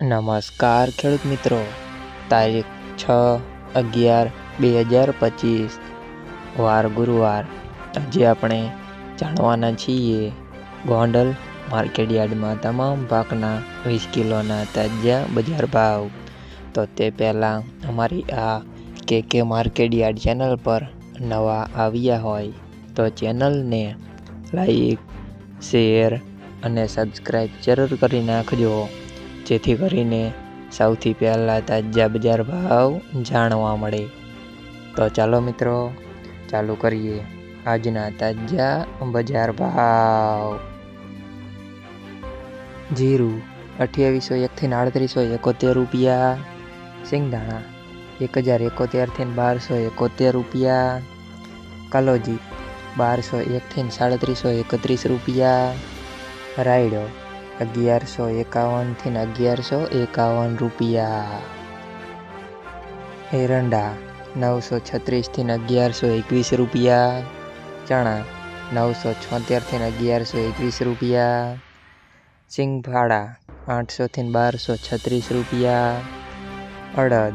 નમસ્કાર ખેડૂત મિત્રો. તારીખ છ અગિયાર બે હજાર પચીસ. વાર ગુરુવાર. આજે આપણે જાણવાના છીએ ગોંડલ માર્કેટ યાર્ડમાં તમામ પાકના વીસ કિલોના તાજા બજાર ભાવ. તો તે પહેલાં અમારી આ કે કે માર્કેટ યાર્ડ ચેનલ પર નવા આવ્યા હોય તો ચેનલને લાઈક, શેર અને સબસ્ક્રાઈબ જરૂર કરી નાખજો. જેથી કરીને સૌથી પહેલાં તાજા બજાર ભાવ જાણવા મળે. તો ચાલો મિત્રો, ચાલુ કરીએ આજના તાજા બજાર ભાવ. જીરું અઠ્યાવીસો એકથી આડત્રીસો એકોતેર રૂપિયા સિંગદાણા એક હજાર એકોતેરથી બારસો એકોતેર રૂપિયા, કલોજી બારસો એકથી સાડત્રીસો એકત્રીસ રૂપિયા, રાયડો અગિયારસો એકાવનથી અગિયારસો એકાવન રૂપિયા. એરંડા નવસો છત્રીસથી અગિયારસો એકવીસ રૂપિયા. ચણા નવસો છોતેરથી અગિયારસો એકવીસ રૂપિયા. સિંગફાળા આઠસોથી બારસો છત્રીસ રૂપિયા. અડદ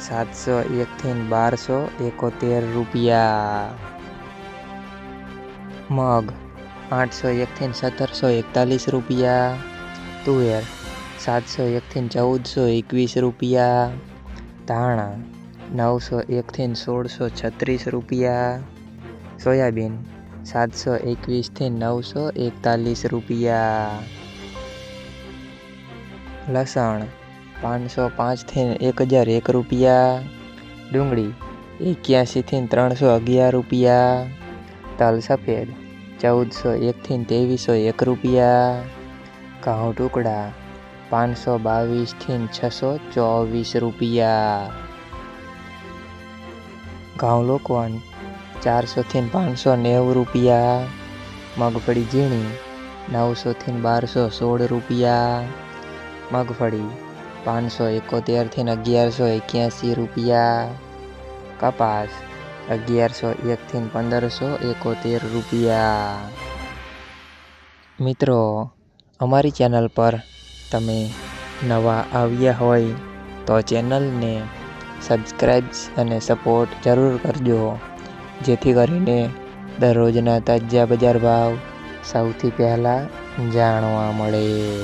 સાતસો એકથી બારસો એકોતેર રૂપિયા. મગ આઠસો એકથી સત્તરસો એકતાલીસ રૂપિયા. તુવેર સાતસો એકથી ચૌદસો એકવીસ રૂપિયા. ધાણા નવસો એકથી સોળસો છત્રીસ રૂપિયા. સોયાબીન સાતસો એકવીસથી નવસો એકતાલીસ રૂપિયા. લસણ પાંચસો પાંચથી એક હજાર એક રૂપિયા. ડુંગળી એક્યાસીથી ત્રણસો અગિયાર રૂપિયા. તલ સફેદ ચૌદસો એકથી ત્રેવીસો એક રૂપિયા. ઘઉં ટુકડા પાંચસો બાવીસથી છસો ચોવીસ રૂપિયા. ઘઉં લોકવન ચારસોથી પાંચસો નેવું રૂપિયા. મગફળી ઝીણી નવસોથી બારસો સોળ રૂપિયા. મગફળી પાંચસો એકોતેરથી અગિયારસો એક્યાસી રૂપિયા. કપાસ અગિયારસો એકથી પંદરસો એકોતેર રૂપિયા. મિત્રો, અમારી ચેનલ પર તમે નવા આવ્યા હોય તો ચેનલને સબસ્ક્રાઈબ અને સપોર્ટ જરૂર કરજો. જેથી કરીને દરરોજના તાજા બજાર ભાવ સૌથી પહેલાં જાણવા મળે.